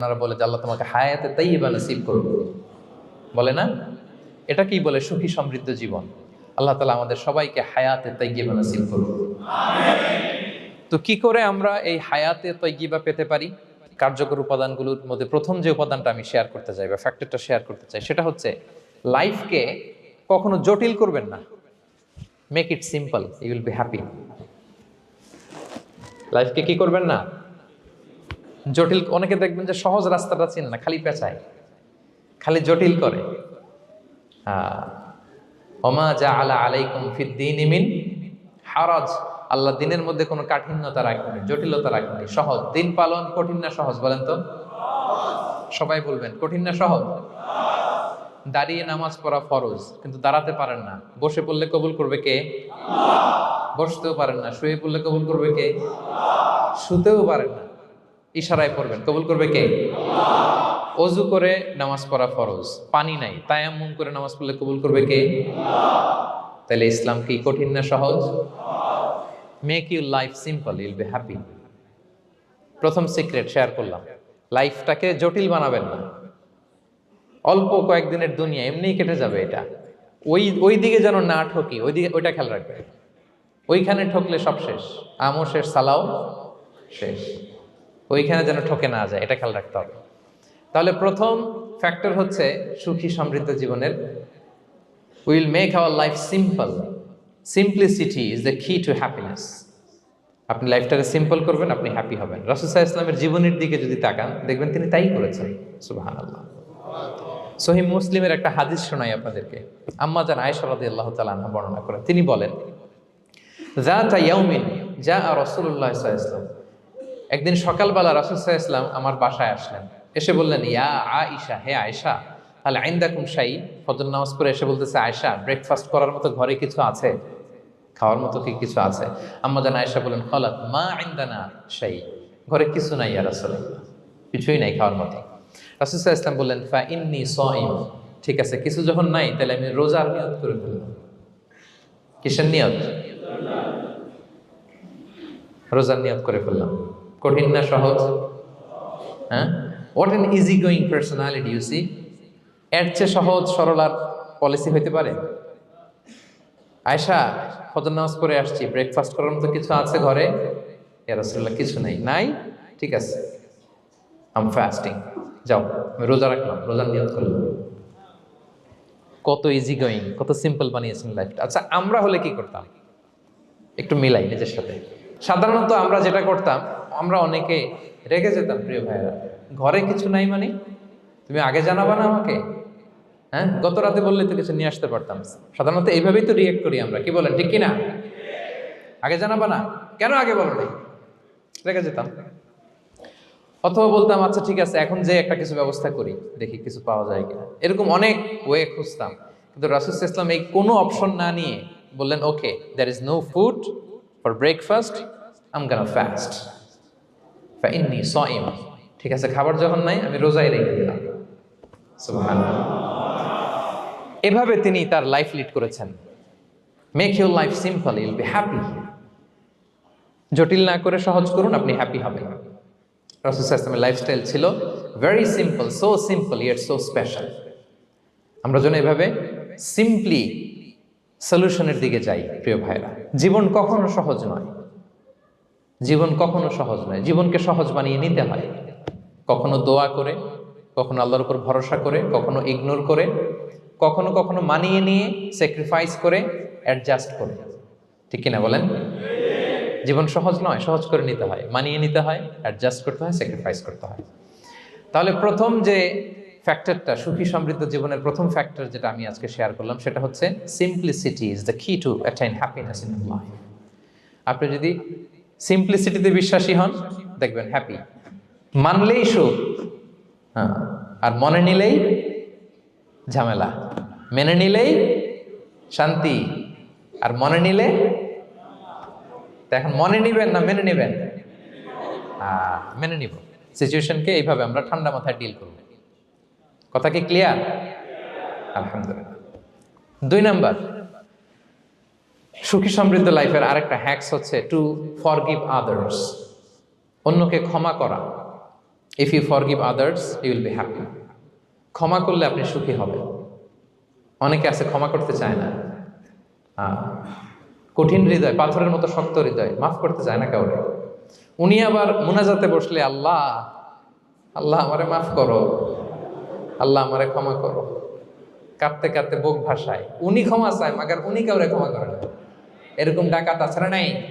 ওনারা বলে যে আল্লাহ তোমাকে হায়াতে তাইবা নসিব করুন বলে না? এটা কি বলে? সুখী সমৃদ্ধ জীবন। আল্লাহ তালা আমাদের সবাইকে হায়াতে তাইবা নসিব করুন তো কি করে আমরা এই হায়াতে তৈগিবা পেতে পারি? কার্যকর উপাদানগুলোর মধ্যে প্রথম যে উপাদানটা আমি শেয়ার করতে চাই বা ফ্যাক্টরটা শেয়ার করতে চাই সেটা হচ্ছে লাইফকে কখনো জটিল করবেন না। Make it simple you will be happy লাইফকে কি করবেন না? জটিল, অনেকে দেখবেন যে সহজ রাস্তাটা চিনে না, খালি পেঁচায়, খালি জটিল করে। ওমা যা আলা আলাইকুম ফিদ্দিন হারাজ। আল্লাহ দিনের মধ্যে কোনো কাঠিন্যতা রাখেনি, জটিলতা রাখেনি, সহজ। দিন পালন কঠিন না সহজ, বলেন তো? সবাই বলবেন, কঠিন না সহজ? দাঁড়িয়ে নামাজ পড়া ফরজ, কিন্তু দাঁড়াতে পারেন না। বসে পড়লে কবুল করবে কে? বসতেও পারেন না, শুয়ে পড়লে কবুল করবে কে? শুতেও পারেন না। ইশারায় পড়বেন। কবুল করবে কে? অজু করে নামাজ পড়া ফরজ। পানি নাই। তায়াম্মুম করে নামাজ পড়লে কবুল করবে কে? তাহলে ইসলাম কি কঠিন না সহজ? Make you life simple you'll be happy প্রথম সিক্রেট শেয়ার করলাম। লাইফটাকে জটিল বানাবেন না। অল্প কয়েকদিনের দুনিয়া এমনিই কেটে যাবে এটা। ওই ওই দিকে যেন না ঠকি ওই দিকে ওইটা খেয়াল রাখবে ওইখানে ঠকলে সব শেষ। আমও শেষ সালাও শেষ। ওইখানে যেন ঠকে না যায়, এটা খেয়াল রাখতে হবে। তাহলে প্রথম ফ্যাক্টর হচ্ছে সুখী সমৃদ্ধ জীবনের will make our life simple simplicity is the key to happiness আপনি লাইফটাকে সিম্পল করবেন, আপনি হ্যাপি হবেন। রাসুসাহ ইসলামের জীবনের দিকে যদি তাকান, দেখবেন তিনি তাই করেছেন। সুবাহান আল্লাহ সহিম মুসলিমের একটা হাদিস শোনাই আপনাদেরকে। আম্মা জান আয়েশা রাদিয়াল্লাহু তাআলা আনহা বর্ণনা করেন। তিনি বলেন, যাতা ইয়াউমিন যা আর আলাইহি ওয়াসাল্লাম একদিন সকালবেলা রাসূল ইসলাম আমার বাসায় আসলেন। এসে বললেন, ইয়া আয়েশা, হে আয়েশা, তাহলে আইন্দা শাই ফজর নামাজ পড়ে এসে বলতেছে, আয়েশা ব্রেকফাস্ট করার মতো ঘরে কিছু আছে? খাওয়ার মতো কি কিছু আছে? আম্মা জান আয়েশা বলেন খলাত মা আইন্দানা শাই ঘরে কিছু নাই, ইয়া রাসূলুল্লাহ, কিছুই নাই খাওয়ার মতো। আলাইহি ওয়াসাল্লাম বললেন, ফা ইন্নী সাইম ঠিক আছে, কিছু যখন নাই, তাহলে আমি রোজার নিয়ত করে ফেললাম কিসের নিয়ত? রোজার নিয়ত করে ফেললাম। কঠিন না সহজ? হ্যাঁ? What an easy going personality you see এর চেয়ে সহজ, সরল আর পলিসি হইতে পারে? আয়সা ফজর নামাজ পড়ে আসছি ব্রেকফাস্ট করার মতো কিছু আছে ঘরে? এ রাসূলুল্লাহ, কিছু নাই। নাই? ঠিক আছে। আম ফাস্টিং যাও, আমি রোজা রাখলাম রোজার নিয়ত করলাম। কত ইজি গোয়িং কত সিম্পল বানিয়েছেন লাইফটা আচ্ছা আমরা হলে কি করতাম? একটু মিলাই, নিজের সাথে। সাধারণত আমরা যেটা করতাম আমরা অনেকে রেগে যেতাম, প্রিয় ভাইয়েরা। ঘরে কিছু নাই মানে? তুমি আগে জানাবা না আমাকে? হ্যাঁ? গত রাতে বললে তো কিছু নিয়ে আসতে পারতাম। সাধারণত এইভাবেই তো রিয়েক্ট করি আমরা। কি বলেন, ঠিক কিনা? আগে জানাবা না? কেন আগে বলো নাই? রেগে যেতাম। অথবা বলতাম আচ্ছা ঠিক আছে, এখন যে একটা কিছু ব্যবস্থা করি, দেখি কিছু পাওয়া যায় কিনা। এরকম অনেক ওয়ে খুঁজতাম। কিন্তু রাসুল ইসলাম এই কোনো অপশন না নিয়ে বললেন okay there is no food for breakfast I'm gonna fast ইন্নি সইম। ঠিক আছে, খাবার যখন নাই, আমি রোজাই রেখে দিলাম। এভাবে তিনি তার লাইফ লিড করেছেন। Make your life simple you'll be happy জটিল না করে সহজ করুন, আপনি হ্যাপি হবেন। রসুলের লাইফস্টাইল ছিল very simple so simple yet so special আমরা যেন এভাবে সিম্পলি সলিউশনের দিকে যাই, প্রিয় ভাইরা জীবন কখনো সহজ নয়। জীবন কখনো সহজ নয়। জীবনকে সহজ বানিয়ে নিতে হয়। কখনো দোয়া করে, কখনো আল্লাহর উপর ভরসা করে, কখনো ইগনোর করে, কখনো কখনো মানিয়ে নিয়ে স্যাক্রিফাইস করে অ্যাডজাস্ট করে। ঠিক কিনা বলেন? জীবন সহজ নয়, সহজ করে নিতে হয়। মানিয়ে নিতে হয় অ্যাডজাস্ট করতে হয় স্যাক্রিফাইস করতে হয়। তাহলে প্রথম যে ফ্যাক্টরটা সুখী সমৃদ্ধ জীবনের প্রথম ফ্যাক্টর যেটা আমি আজকে শেয়ার করলাম, সেটা হচ্ছে simplicity is the key to attain happiness in life আপনি যদি সিম্পলিসিটিতে বিশ্বাসী হন, দেখবেন হ্যাপি মানলেই সুখ। হ্যাঁ আর মনে নিলেই ঝামেলা। মেনে নিলেই শান্তি। আর মনে নিলে এখন মনে নিবেন না মেনে নেবেন? মেনে নিব। সিচুয়েশনকে এইভাবে আমরা ঠান্ডা মাথায় ডিল করব। কথা কি ক্লিয়ার আলহামদুলিল্লাহ। দুই নাম্বার সুখী সমৃদ্ধ লাইফের আরেকটা হ্যাক্স হচ্ছে টু ফরগিভ আদার্স অন্যকে ক্ষমা করা। If you forgive others you will be happy ক্ষমা করলে আপনি সুখী হবেন। অনেকে আছে, ক্ষমা করতে চায় না। কঠিন হৃদয়, পাথরের মতো শক্ত হৃদয়, মাফ করতে চায় না কাউরে উনি আবার মোনাজাতে বসলে, আল্লাহ আল্লাহ আমারে মাফ করো। আল্লাহ আমারে ক্ষমা করো। কাঁদতে কাঁদতে বুক ভাষায় উনি ক্ষমা চায়, মাগার উনি কাউরে ক্ষমা করে না। এরকম ডাকাত না নাই?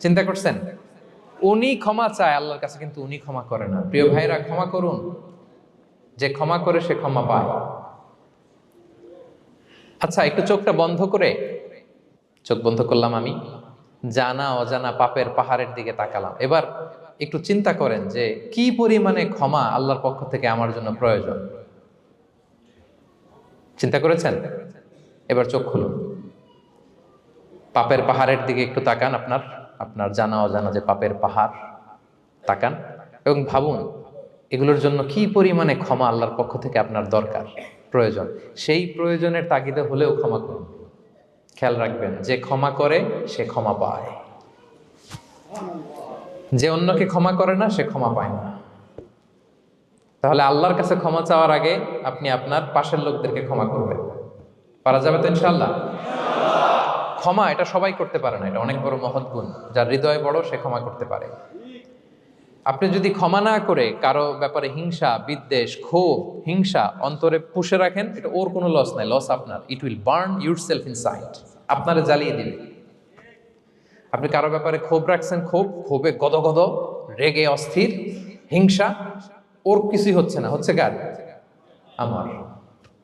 চিন্তা করছেন? উনি ক্ষমা চায়, আল্লাহর কাছে কিন্তু উনি ক্ষমা করে না। প্রিয় ভাইরা ক্ষমা করুন। যে ক্ষমা করে, সে ক্ষমা পায়। আচ্ছা একটু চোখটা বন্ধ করে। চোখ বন্ধ করলাম আমি। জানা, অজানা পাপের পাহাড়ের দিকে তাকালাম। এবার একটু চিন্তা করেন যে, কি পরিমাণে ক্ষমা আল্লাহর পক্ষ থেকে আমার জন্য প্রয়োজন? চিন্তা করেছেন? এবার চোখ খুলুন। পাপের পাহাড়ের দিকে একটু তাকান আপনার আপনার জানা অজানা যে পাপের পাহাড়, তাকান এবং ভাবুন, এগুলোর জন্য কি পরিমাণে ক্ষমা আল্লাহর পক্ষ থেকে আপনার দরকার, প্রয়োজন? সেই প্রয়োজনের তাগিদে হলেও ক্ষমা করুন। খেয়াল রাখবেন, যে ক্ষমা করে, সে ক্ষমা পায়। যে অন্যকে ক্ষমা করে না, সে ক্ষমা পায় না। তাহলে আল্লাহর কাছে ক্ষমা চাওয়ার আগে আপনি আপনার পাশের লোকদেরকে ক্ষমা করবেন। পারা যাবে তো ইনশাল্লাহ ক্ষমা এটা সবাই করতে পারে না, এটা অনেক বড় মহৎ গুণ। যার হৃদয় বড়, সে ক্ষমা করতে পারে। আপনি যদি ক্ষমা না করে কারও ব্যাপারে হিংসা, বিদ্বেষ, ক্ষোভ, হিংসা অন্তরে পুষে রাখেন, এটা ওর কোনো লস নাই লস আপনার। It will burn yourself inside আপনারা জ্বালিয়ে দিবে। আপনি কারও ব্যাপারে ক্ষোভ রাখছেন, ক্ষোভ, ক্ষোভে গদগদ, রেগে অস্থির, হিংসা ওর কিছুই হচ্ছে না। হচ্ছে কার? আমার।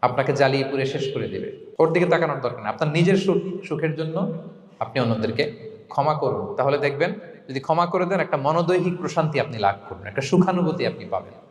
আপনাকে জ্বালিয়ে পুরে শেষ করে দেবে। ওর দিকে তাকানোর দরকার না আপনার নিজের সুখ, সুখের জন্য আপনি অন্যদেরকে ক্ষমা করুন। তাহলে দেখবেন, যদি ক্ষমা করে দেন, একটা মনোদৈহিক প্রশান্তি আপনি লাভ করবেন, একটা সুখানুভূতি আপনি পাবেন।